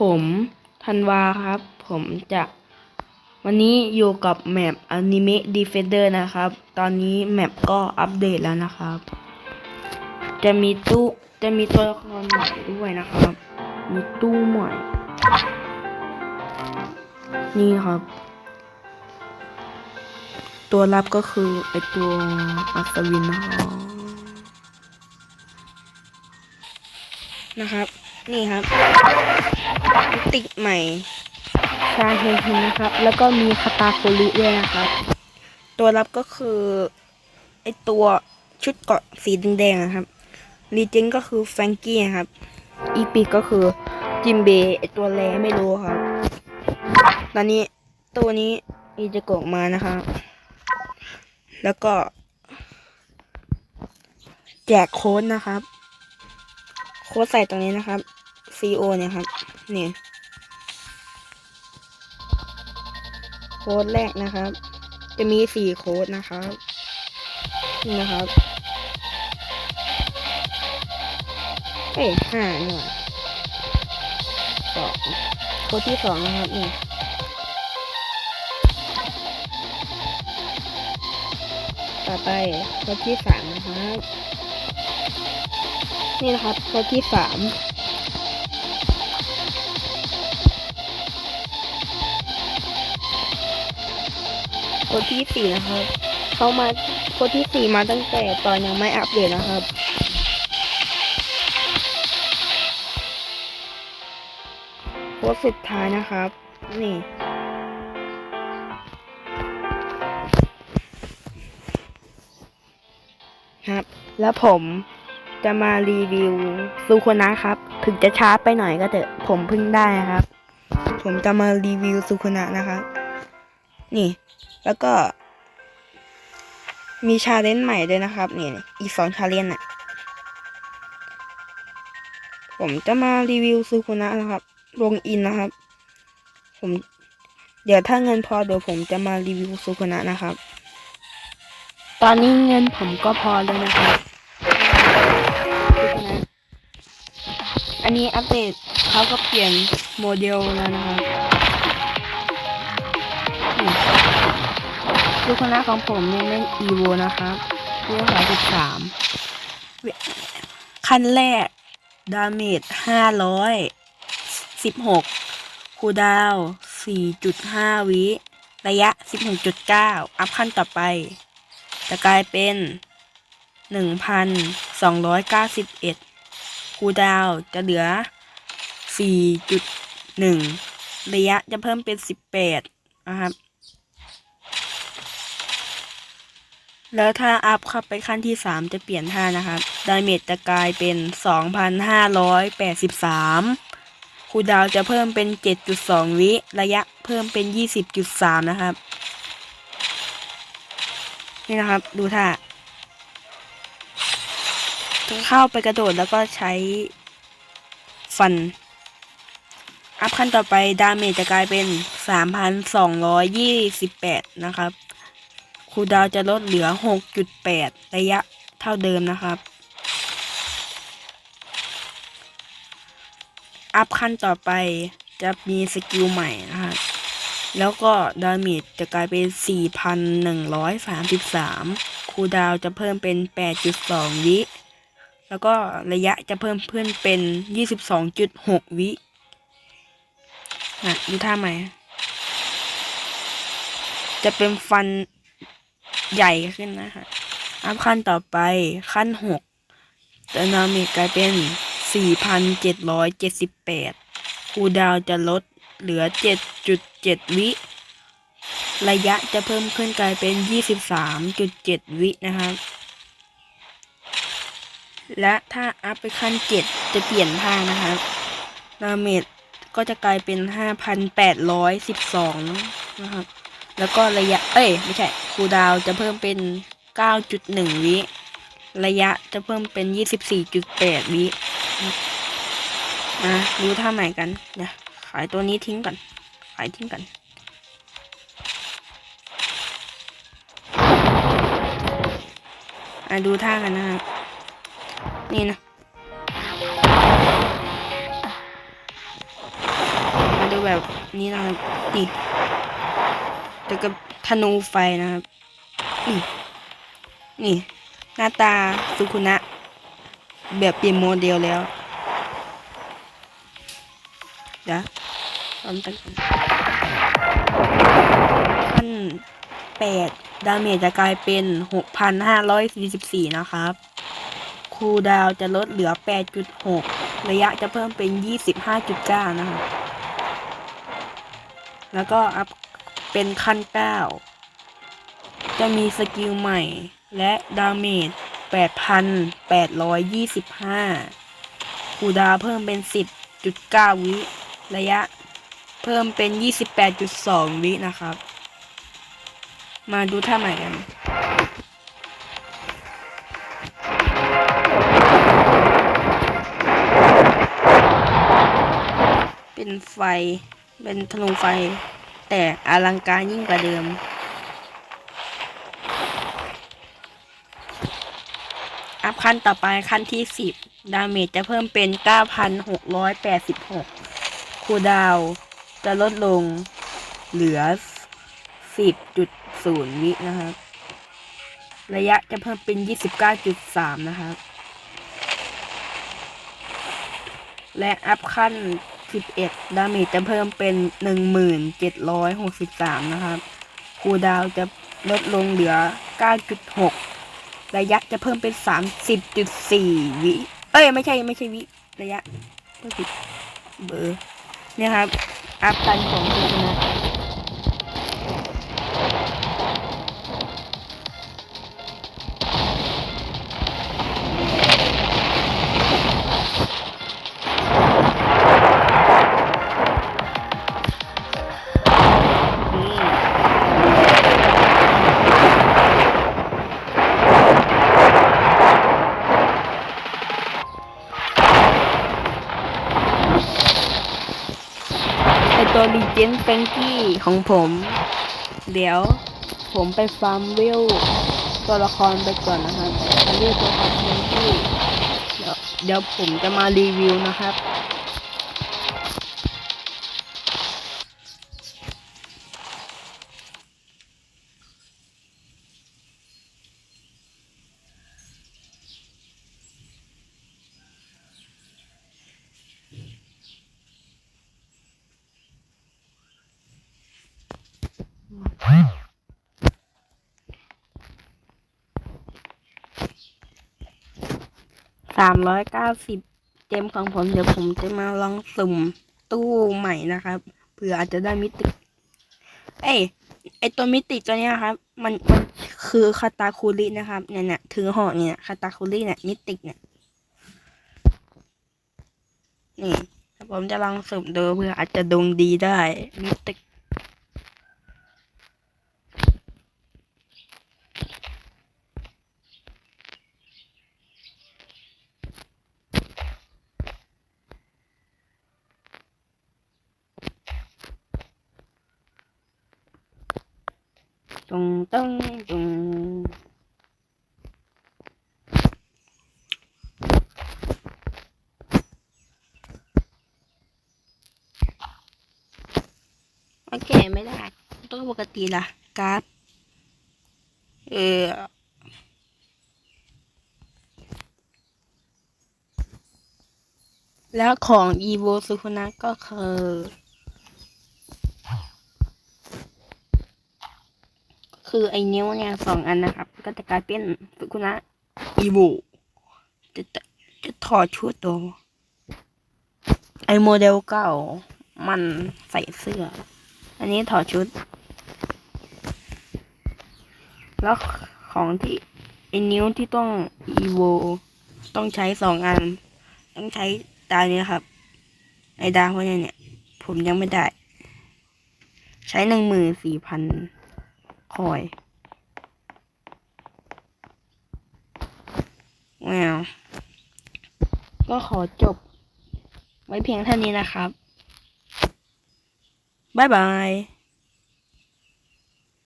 ผมธันวาครับ ผมจะวันนี้อยู่กับแมป Anime Defender นะครับ ตอนนี้แมปก็อัปเดตแล้วนะครับ จะมีตู้จะมีตัวละครใหม่ด้วยนะครับ มีตู้ใหม่ นี่ครับ ตัวรับก็คือไอตัวอัศวินนะครับนะครับ นี่ครับ ติกใหม่ ชาเฮฮินนะครับ แล้วก็มีคาตาโครุด้วยนะครับ ตัวรับก็คือ ไอตัวชุดเกราะสีแดงๆนะครับรีเจนก็คือแฟรงกี้นะครับ อีปิกก็คือจิมเบย์ไอตัวแรไม่รู้ครับ ตอนนี้ตัวนี้อีจะโกะมานะครับ แล้วก็ แจกโค้ดนะครับ โค้ดใส่ตรงนี้นะครับ CO เนี่ยครับ นี่โค้ดแรกนะครับ จะมีสี่โค้ดนะครับ นี่นะครับ เอ้ยห้าหน่อยสองโค้ดที่สองนะครับนี่ต่อไปโค้ดที่สามนะครับ นี่นะครับโค้ดที่สาม ค้ดที่สี่นะครับ เขามาโค้ดที่สี่มาตั้งแต่ตอนยังไม่อัปเดตนะครับโค้ดสุดท้ายนะครับ นี่ครับ แล้วผมจะมารีวิวซูโคนะครับ ถึงจะช้าไปหน่อยก็เถอะผมเพิ่งได้นะครับ ผมจะมารีวิวซูโคนะนะครับ นี่ แล้วก็ มีชาเลนจ์ใหม่ด้วยนะครับ นี่อีกสองชาเลนจ์อะ ผมจะมารีวิวซูโคนะนะครับ ลงอินนะครับ ผม เดี๋ยวถ้าเงินพอเดี๋ยวผมจะมารีวิวซูโคนะนะครับ ตอนนี้เงินผมก็พอแล้วนะครับอันนี้อัปเดตเขาก็เปลี่ยนโมเดลแล้วนะครับ ลูกคณะของผมยังเล่นอีโวนะครับเรื่องสายสิบสามขั้นแรก ดาเมจห้าร้อยสิบหกคูดาวสี่จุดห้าวิ ระยะสิบหกจุดเก้าอัพขั้นต่อไป จะกลายเป็นหนึ่งพันสองร้อยเก้าสิบเอ็ดคูดาวจะเหลือสี่จุดหนึ่งระยะจะเพิ่มเป็นสิบแปดนะครับ แล้วถ้าอัพเข้าไปขั้นที่สามจะเปลี่ยนท่านะครับดาเมจจะกลายเป็นสองพันห้าร้อยแปดสิบสามคูดาวจะเพิ่มเป็นเจ็ดจุดสองวิ ระยะเพิ่มเป็นยี่สิบจุดสามนะครับ นี่นะครับดูท่าเข้าไปกระโดดแล้วก็ใช้ฟัน อัพขั้นต่อไปดาเมจจะกลายเป็นสามพันสองร้อยยี่สิบแปดนะครับ คูดาวจะลดเหลือ 6.8 ระยะเท่าเดิมนะครับ อัพขั้นต่อไปจะมีสกิลใหม่นะครับ แล้วก็ดาเมจจะกลายเป็น 4,133 คูดาวจะเพิ่มเป็น 8.2 วิ แล้วก็ระยะจะเพิ่มขึ้นเป็น 22.6 วินะดูท่าใหม่ จะเป็นฟัน ใหญ่ขึ้นนะคะอัพขั้นต่อไปขั้นหกดานามิกกลายเป็น 4,778 คูดาวจะลดเหลือ 7.7 วิ ระยะจะเพิ่มขึ้นกลายเป็น 23.7 วินะครับ และถ้าอัพไปขั้น 7 จะเปลี่ยนท่านะครับดาเมจก็จะกลายเป็น 5,812 นะครับ แล้วก็ระยะ เอ้ย ไม่ใช่คูดาวจะเพิ่มเป็น 9.1 วิ ระยะจะเพิ่มเป็น 24.8 วินะดูท่าใหม่กันเดี๋ยขายตัวนี้ทิ้งก่อน ขายทิ้งก่อนอะดูท่ากันนะครับ นี่นะ มาดูแบบนี้นะครับนี่ แต่กับธนูไฟนะครับ นี่ นี่ หน้าตาสุคุนะ แบบเปลี่ยนโมเดลแล้วเดี๋ยวลองตั้งขั้นแปดดาเมจจะกลายเป็นหกพันห้าร้อยสี่สิบสี่นะครับ คูดาวจะลดเหลือแปดจุดหกระยะจะเพิ่มเป็นยี่สิบห้าจุดเก้านะครับ แล้วก็อัพ เป็นขั้นเก้าจะมีสกิลใหม่และดาเมจแปดพันแปดร้อยยี่สิบห้าคูดาเพิ่มเป็นสิบจุดเก้าวิระยะ เพิ่มเป็นยี่สิบแปดจุดสองวินะครับ มาดูท่าใหม่กันเป็นไฟ เป็นธนูไฟ แต่อลังการยิ่งกว่าเดิม อัพขั้นต่อไปขั้นที่สิบดาเมจจะเพิ่มเป็นเก้าพันหกร้อยแปดสิบหกคูดาวจะลดลงเหลือสิบจุดศูนย์วินะครับ ระยะจะเพิ่มเป็นยี่สิบเก้าจุดสามนะครับ และอัพขั้น 11 ดาเมจจะเพิ่มเป็น 1763 นะครับ คูดาวจะลดลงเหลือ 9.6 ระยะจะเพิ่มเป็น 30.4 วิ เอ้ย ไม่ใช่ ไม่ใช่วิ ระยะก็ผิดเบอร์เนี่ยครับ อัพกันของคุณนะ เพี้ยนเฟงกี้ของผม เดี๋ยวผมไปฟาร์มวิวตัวละครไปก่อนนะครับเรียกตัวละครเฟงกี้เดี๋ยวเดี๋ยวผมจะมารีวิวนะครับ สามร้อยเก้าสิบเจมของผมเดี๋ยวผมจะมาลองสุ่มตู้ใหม่นะครับเผื่ออาจจะได้มิติ เอ้ยไอตัวมิติตัวเนี้ยครับ มันมันคือคาตาคูรินะครับเนี่ยเนี่ยถือห่อเนี่ยคาตาคูริเนี่ยมิติเนี่ยนี่ผมจะลองสุ่มดูเพื่ออาจจะดวงดีได้มิติรงตึงตรง โอเคไม่ได้ตัวปกติล่ะกร์ดเออแล้วของ evo สุคุนะก็คือคือไอ้นิ้วเนี่ยสองอันนะครับ ก็จะกลายเป็นสุกุนะอีโวจะจะถอดชุดตัวไอโมเดลเก่า มันใส่เสื้อ อันนี้ถอดชุด แล้วของที่ไอนิ้วที่ต้องอีโวต้องใช้สองอัน ต้องใช้ตาเนี้ยครับ ไอดาวพวกนี้เนี่ย ผมยังไม่ได้ ใช้หนึ่งหมื่นสี่พันคอยแมวก็ขอจบ ไว้เพียงเท่านี้นะครับ บ๊ายบาย